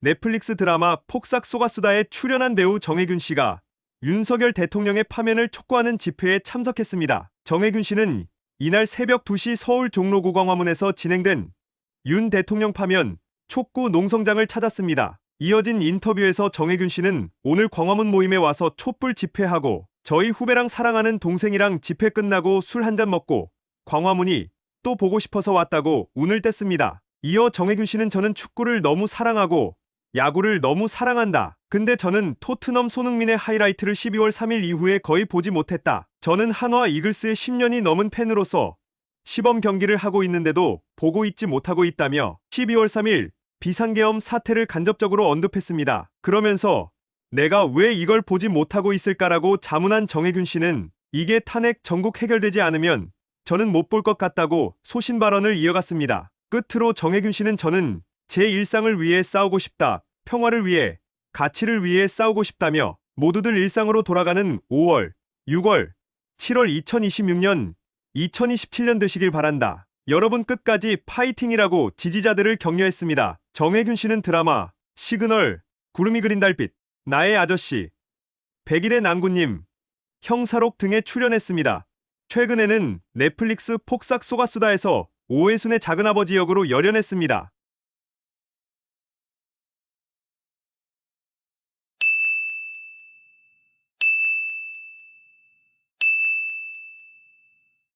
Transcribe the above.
넷플릭스 드라마 폭삭 소가수다에 출연한 배우 정혜균 씨가 윤석열 대통령의 파면을 촉구하는 집회에 참석했습니다. 정혜균 씨는 이날 새벽 2시 서울 종로구 광화문에서 진행된 윤 대통령 파면 촉구 농성장을 찾았습니다. 이어진 인터뷰에서 정혜균 씨는 오늘 광화문 모임에 와서 촛불 집회하고 저희 후배랑 사랑하는 동생이랑 집회 끝나고 술 한 잔 먹고 광화문이 또 보고 싶어서 왔다고 운을 뗐습니다. 이어 정혜균 씨는 저는 축구를 너무 사랑하고 야구를 너무 사랑한다. 근데 저는 토트넘 손흥민의 하이라이트를 12월 3일 이후에 거의 보지 못했다. 저는 한화 이글스의 10년이 넘은 팬으로서 시범 경기를 하고 있는데도 보고 있지 못하고 있다며 12월 3일 비상계엄 사태를 간접적으로 언급했습니다. 그러면서 내가 왜 이걸 보지 못하고 있을까라고 자문한 정혜균 씨는 이게 탄핵 전국 해결되지 않으면 저는 못 볼 것 같다고 소신 발언을 이어갔습니다. 끝으로 정혜균 씨는 저는 제 일상을 위해 싸우고 싶다. 평화를 위해, 가치를 위해 싸우고 싶다며 모두들 일상으로 돌아가는 5월, 6월, 7월 2026년, 2027년 되시길 바란다. 여러분 끝까지 파이팅이라고 지지자들을 격려했습니다. 정혜균 씨는 드라마, 시그널, 구름이 그린 달빛, 나의 아저씨, 백일의 난구님, 형사록 등에 출연했습니다. 최근에는 넷플릭스 폭삭 소가수다에서 오해순의 작은아버지 역으로 열연했습니다.